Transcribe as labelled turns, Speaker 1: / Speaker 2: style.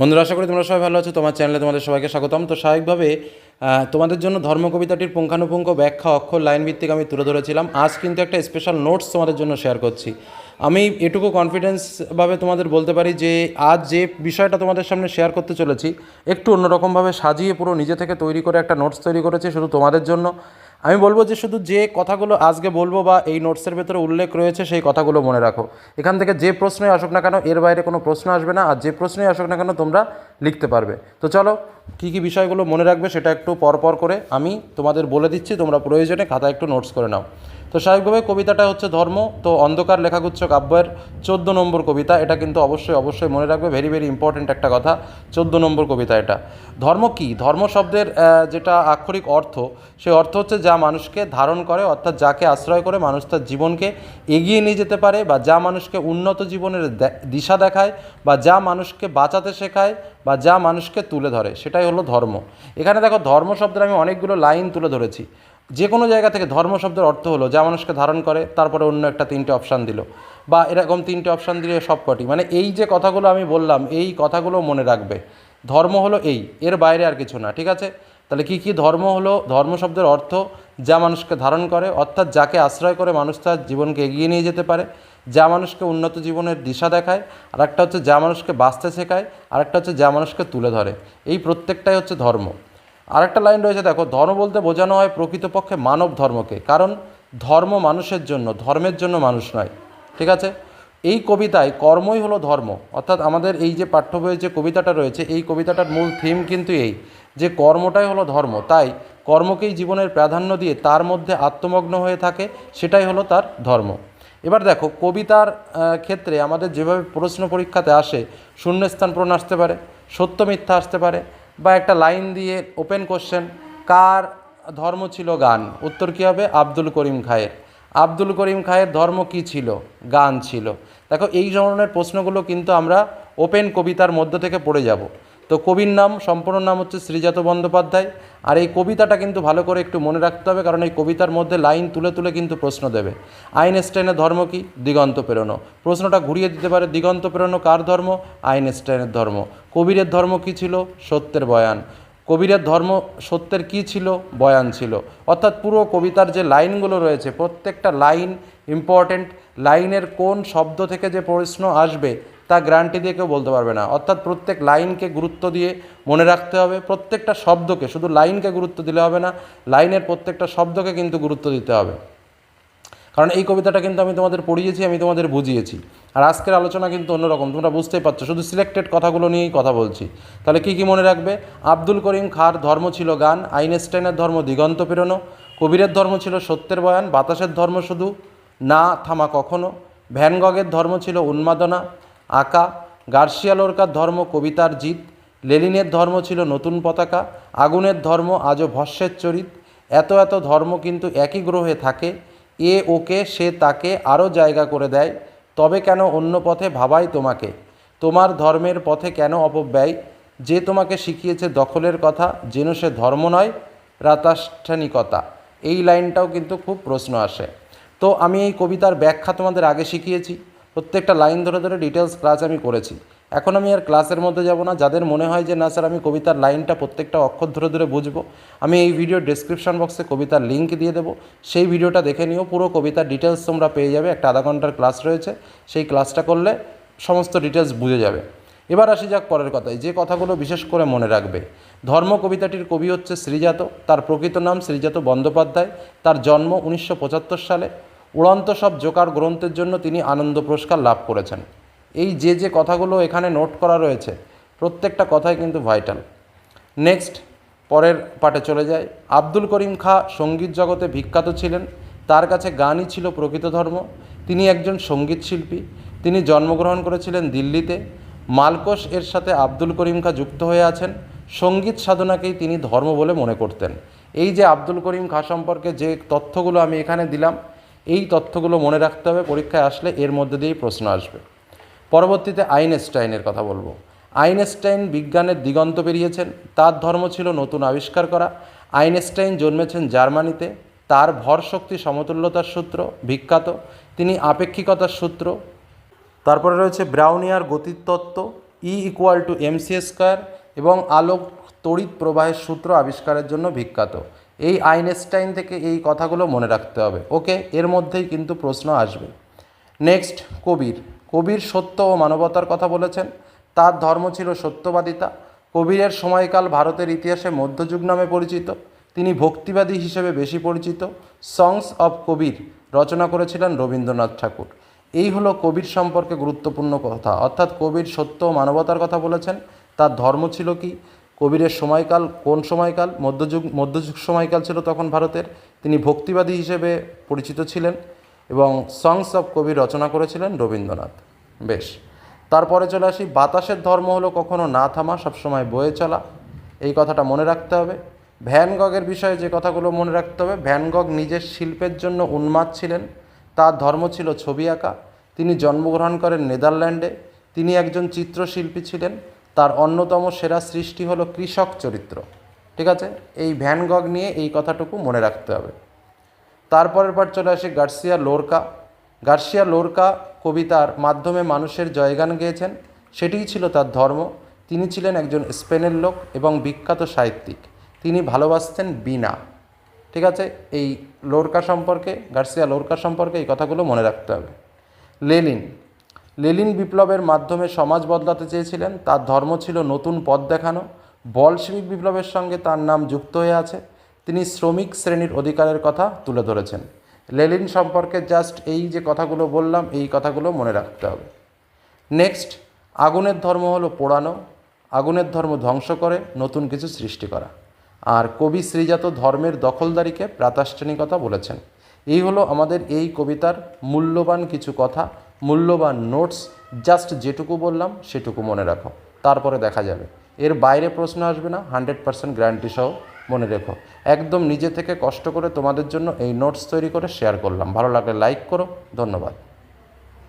Speaker 1: বন্ধুরা, আশা করি তোমরা সবাই ভালো আছো। তোমার চ্যানেলে তোমাদের সবাইকে স্বাগতম। তো স্বাভাবিকভাবে তোমাদের জন্য ধর্ম কবিতাটির পুঙ্খানুপুঙ্খ ব্যাখ্যা, অক্ষর, লাইন ভিত্তিক আমি তুলে ধরেছিলাম। আজ কিন্তু একটা স্পেশাল নোটস তোমাদের জন্য শেয়ার করছি। আমি এটুকু কনফিডেন্সভাবে তোমাদের বলতে পারি যে, আজ যে বিষয়টা তোমাদের সামনে শেয়ার করতে চলেছি, একটু অন্যরকমভাবে সাজিয়ে পুরো নিজে থেকে তৈরি করে একটা নোটস তৈরি করেছি শুধু তোমাদের জন্য। আমি বলব যে শুধু যে কথাগুলো আজকে বলব বা এই নোটসের ভেতরে উল্লেখ রয়েছে, সেই কথাগুলো মনে রাখো। এখান থেকে যে প্রশ্নই আসুক না কেন, এর বাইরে কোনো প্রশ্ন আসবে না, আর যে প্রশ্নই আসুক না কেন, তোমরা লিখতে পারবে। তো চলো, কী কী বিষয়গুলো মনে রাখবে সেটা একটু পরপর করে আমি তোমাদের বলে দিচ্ছি, তোমরা প্রয়োজনে খাতা একটু নোটস করে নাও। তো স্বাভাবিকভাবে কবিতাটা হচ্ছে ধর্ম, তো অন্ধকার লেখাগুচ্ছ কাব্যের চোদ্দ নম্বর কবিতা, এটা কিন্তু অবশ্যই অবশ্যই মনে রাখবে ভেরি ভেরি ইম্পর্ট্যান্ট একটা কথা, চোদ্দ নম্বর কবিতা এটা। ধর্ম কি? ধর্ম শব্দের যেটা আক্ষরিক অর্থ, সেই অর্থ হচ্ছে যা মানুষকে ধারণ করে, অর্থাৎ যাকে আশ্রয় করে মানুষ তার জীবনকে এগিয়ে নিয়ে যেতে পারে, বা যা মানুষকে উন্নত জীবনের দিশা দেখায়, বা যা মানুষকে বাঁচাতে শেখায়, বা যা মানুষকে তুলে ধরে, সেটাই হলো ধর্ম। এখানে দেখো, ধর্ম শব্দের আমি অনেকগুলো লাইন তুলে ধরেছি। যে কোনো জায়গা থেকে ধর্ম শব্দের অর্থ হলো, যা মানুষকে ধারণ করে, তারপরে অন্য একটা তিনটে অপশান দিল। বা এরকম তিনটে অপশান দিলে সবকটি। মানে এই যে কথাগুলো আমি বললাম, এই কথাগুলো মনে রাখবে। ধর্ম হলো এই, এর বাইরে আর কিছু না, ঠিক আছে? তাহলে কি কি ধর্ম হলো, ধর্ম শব্দের অর্থ, যা মানুষকে ধারণ করে, অর্থাৎ যাকে আশ্রয় করে মানুষ তার জীবনকে এগিয়ে নিয়ে যেতে পারে, যা মানুষকে উন্নত জীবনের দিশা দেখায় আর একটা হচ্ছে যা মানুষকে বাঁচতে শেখায় আর একটা হচ্ছে যা মানুষকে তুলে ধরে। এই প্রত্যেকটাই হচ্ছে ধর্ম। আরেকটা লাইন রয়েছে, দেখো, ধর্ম বলতে বোঝানো হয় প্রকৃতপক্ষে মানব ধর্মকে, কারণ ধর্ম মানুষের জন্য, ধর্মের জন্য মানুষ নয়, ঠিক আছে? এই কবিতায় কর্মই হলো ধর্ম, অর্থাৎ আমাদের এই যে পাঠ্য বইয়ের যে কবিতাটা রয়েছে, এই কবিতাটার মূল থিম কিন্তু এই, যে কর্মটাই হলো ধর্ম, তাই কর্মকেই জীবনের প্রাধান্য দিয়ে তার মধ্যে আত্মমগ্ন হয়ে থাকে, সেটাই হলো তার ধর্ম। এবার দেখো, কবিতার ক্ষেত্রে আমাদের যেভাবে প্রশ্ন পরীক্ষাতে আসে, শূন্যস্থান পূরণ আসতে পারে, সত্য মিথ্যা আসতে পারে বা একটা লাইন দিয়ে ওপেন কোশ্চেন, কার ধর্ম ছিল গান? উত্তর কী হবে? আব্দুল করিম খায়ের। আব্দুল করিম খায়ের ধর্ম কি ছিল? গান ছিল। দেখো, এই ধরনের প্রশ্নগুলো কিন্তু আমরা ওপেন কবিতার মধ্য থেকে পড়ে যাব। তো কবির নাম, সম্পূর্ণ নাম হচ্ছে শ্রীজাত বন্দ্যোপাধ্যায়। আর এই কবিতাটা কিন্তু ভালো করে একটু মনে রাখতে হবে, কারণ এই কবিতার মধ্যে লাইন তুলে তুলে কিন্তু প্রশ্ন দেবে। আইনস্টাইনের ধর্ম কি? দিগন্ত প্রেরণো। প্রশ্নটা ঘুরিয়ে দিতে পারে, দিগন্ত প্রেরণো কার ধর্ম? আইনস্টাইনের ধর্ম। কবিরের ধর্ম কি ছিল? সত্যের বয়ান। কবিরের ধর্ম সত্যের কি ছিল? বয়ান ছিল। অর্থাৎ পুরো কবিতার যে লাইনগুলো রয়েছে, প্রত্যেকটা লাইন ইম্পর্ট্যান্ট লাইনের কোন শব্দ থেকে যে প্রশ্ন আসবে তা গ্যারান্টি দিয়ে কেউ বলতে পারবে না। অর্থাৎ প্রত্যেক লাইনকে গুরুত্ব দিয়ে মনে রাখতে হবে, প্রত্যেকটা শব্দকে, শুধু লাইনকে গুরুত্ব দিলে হবে না, লাইনের প্রত্যেকটা শব্দকে কিন্তু গুরুত্ব দিতে হবে। কারণ এই কবিতাটা কিন্তু আমি তোমাদের পড়িয়েছি, আমি তোমাদের বুঝিয়েছি। আর আজকের আলোচনা কিন্তু অন্যরকম, তোমরা বুঝতেই পারছ। শুধু সিলেক্টেড কথাগুলো নিয়েই কথা বলছি। তাহলে কী কী মনে রাখবে? আব্দুল করিম খার ধর্ম ছিল গান, আইনস্টাইনের ধর্ম দিগন্ত পেরোনো কবিরের ধর্ম ছিল সত্যের বয়ান, বাতাসের ধর্ম শুধু না থামা কখনো ভ্যানগগের ধর্ম ছিল উন্মাদনা আঁকা, গার্সিয়া লোরকার ধর্ম কবিতার জিত, লেলিনের ধর্ম ছিল নতুন পতাকা, আগুনের ধর্ম আজও ভস্যের চরিত, এত এত ধর্ম কিন্তু একই গ্রহে থাকে, এ ওকে, সে তাকে আরও জায়গা করে দেয়, তবে কেন অন্য পথে ভাবাই তোমাকে? তোমার ধর্মের পথে কেন অপব্যয়? যে তোমাকে শিখিয়েছে দখলের কথা, যেন সে ধর্ম নয়, রাতাষ্ঠানিকতা। এই লাইনটাও কিন্তু খুব প্রশ্ন আসে। তো আমি এই কবিতার ব্যাখ্যা তোমাদের আগে শিখিয়েছি। প্রত্যেকটা লাইন ধরে ধরে ডিটেলস ক্লাস আমি করেছি। এখন আমি আর ক্লাসের মধ্যে যাব না। যাদের মনে হয় যে, না স্যার, আমি কবিতার লাইনটা প্রত্যেকটা অক্ষর ধরে ধরে বুঝব, আমি এই ভিডিও ডেসক্রিপশন বক্সে কবিতার লিঙ্ক দিয়ে দেবো। সেই ভিডিওটা দেখে নিও। পুরো কবিতার ডিটেলস তোমরা পেয়ে যাবে। একটা আধা ঘণ্টার ক্লাস রয়েছে। সেই ক্লাসটা করলে সমস্ত ডিটেলস বুঝে যাবে। এবার আসি যাক পরের কথায়। যে কথাগুলো বিশেষ করে মনে রাখবে। ধর্ম কবিতাটির কবি হচ্ছে শ্রীজাত তার প্রকৃত নাম শ্রীজাত বন্দ্যোপাধ্যায়। তার জন্ম উনিশশো পঁচাত্তর সালে। উড়ন্ত সব জোকার গ্রন্থের জন্য তিনি আনন্দ পুরস্কার লাভ করেছেন। এই যে যে কথাগুলো এখানে নোট করা রয়েছে, প্রত্যেকটা কথাই কিন্তু ভাইটাল। নেক্সট, পরের পাটে চলে যায় আব্দুল করিম খা সংগীত জগতে বিখ্যাত ছিলেন। তার কাছে গানই ছিল প্রকৃত ধর্ম। তিনি একজন সংগীত শিল্পী। তিনি জন্মগ্রহণ করেছিলেন দিল্লিতে। মালকোষ এর সাথে আব্দুল করিম খা যুক্ত হয়ে আছেন। সংগীত সাধনাকেই তিনি ধর্ম বলে মনে করতেন। এই যে আব্দুল করিম খা সম্পর্কে যে তথ্যগুলো আমি এখানে দিলাম এই তথ্যগুলো মনে রাখতে হবে, পরীক্ষায় আসলে এর মধ্যে দিয়েই প্রশ্ন আসবে। পরবর্তীতে আইনস্টাইনের কথা বলব। আইনস্টাইন বিজ্ঞানের দিগন্ত পেরিয়েছেন, তার ধর্ম ছিল নতুন আবিষ্কার করা। আইনস্টাইন জন্মেছেন জার্মানিতে, তার ভর শক্তি সমতুল্যতার সূত্র, বিখ্যাত। তিনি আপেক্ষিকতার সূত্র। তারপরে রয়েছে ব্রাউনিয়ার গতিতত্ত্ব E equal to MC square এবং আলোক তড়িৎ প্রবাহের সূত্র আবিষ্কারের জন্য বিখ্যাত। এই আইনস্টাইন থেকে এই কথাগুলো মনে রাখতে হবে। ওকে, এর মধ্যেই কিন্তু প্রশ্ন আসবে। নেক্সট, কবির। কবির সত্য ও মানবতার কথা বলেছেন। তার ধর্ম ছিল সত্যবাদিতা। কবিরের সময়কাল ভারতের ইতিহাসে মধ্যযুগ নামে পরিচিত। তিনি ভক্তিবাদী হিসেবে বেশি পরিচিত। সংস অফ কবির রচনা করেছিলেন রবীন্দ্রনাথ ঠাকুর। এই হলো কবির সম্পর্কে গুরুত্বপূর্ণ কথা। অর্থাৎ কবির সত্য ও মানবতার কথা বলেছেন। তার ধর্ম ছিল কি? কবিরের সময়কাল, কোন সময়কাল, মধ্যযুগ মধ্যযুগ সময়কাল ছিল তখন ভারতের, তিনি ভক্তিবাদী হিসেবে পরিচিত ছিলেন এবং সংস অব কবির রচনা করেছিলেন রবীন্দ্রনাথ। বেশ, তারপরে চলে আসি, বাতাসের ধর্ম হলো কখনো না থামা, সবসময় বয়ে চলা। এই কথাটা মনে রাখতে হবে। ভ্যান গগের বিষয়ে যে কথাগুলো মনে রাখতে হবে, ভ্যান গগ নিজের শিল্পের জন্য উন্মাদ ছিলেন। তার ধর্ম ছিল ছবি আঁকা। তিনি জন্মগ্রহণ করেন নেদারল্যান্ডে। তিনি একজন চিত্রশিল্পী ছিলেন। তার অন্যতম সেরা সৃষ্টি হলো কৃষক চরিত্র। ঠিক আছে? এই ভ্যান গগ নিয়ে এই কথাটুকু মনে রাখতে হবে। তারপরের পর চলে আসে গার্সিয়া লোরকা। গার্সিয়া লোরকা কবিতার মাধ্যমে মানুষের জয়গান গেয়েছেন। সেটিই ছিল তার ধর্ম। তিনি ছিলেন একজন স্পেনের লোক এবং বিখ্যাত সাহিত্যিক। তিনি ভালোবাসতেন বীণা। ঠিক আছে? এই লোরকা সম্পর্কে, গার্সিয়া লোরকা সম্পর্কে এই কথাগুলো মনে রাখতে হবে। লেলিন লেলিন বিপ্লবের মাধ্যমে সমাজ বদলাতে চেয়েছিলেন, তার ধর্ম ছিল নতুন পথ দেখানো। বলশেবিক বিপ্লবের সঙ্গে তার নাম যুক্ত হয়ে আছে। তিনি শ্রমিক শ্রেণির অধিকারের কথা তুলে ধরেছেন। লেলিন সম্পর্কে জাস্ট এই যে কথাগুলো বললাম, এই কথাগুলো মনে রাখতে হবে। নেক্সট, আগুনের ধর্ম হলো পোড়ানো। আগুনের ধর্ম ধ্বংস করে, নতুন কিছু সৃষ্টি করা। আর কবি শ্রীজাত ধর্মের দখলদারিকে প্রাতাষ্ঠানিকতা বলেছেন। এই হলো আমাদের এই কবিতার মূল্যবান কিছু কথা। মূল্যবান নোটস জাস্ট যেটুকু বললাম সেটুকু মনে রাখো। তারপরে দেখা যাবে। এর বাইরে প্রশ্ন আসবে না হান্ড্রেড পার্সেন্ট গ্যারান্টি সহ মনে রেখো। একদম নিজে থেকে কষ্ট করে তোমাদের জন্য এই নোটস তৈরি করে শেয়ার করলাম। ভালো লাগলে লাইক করো। ধন্যবাদ।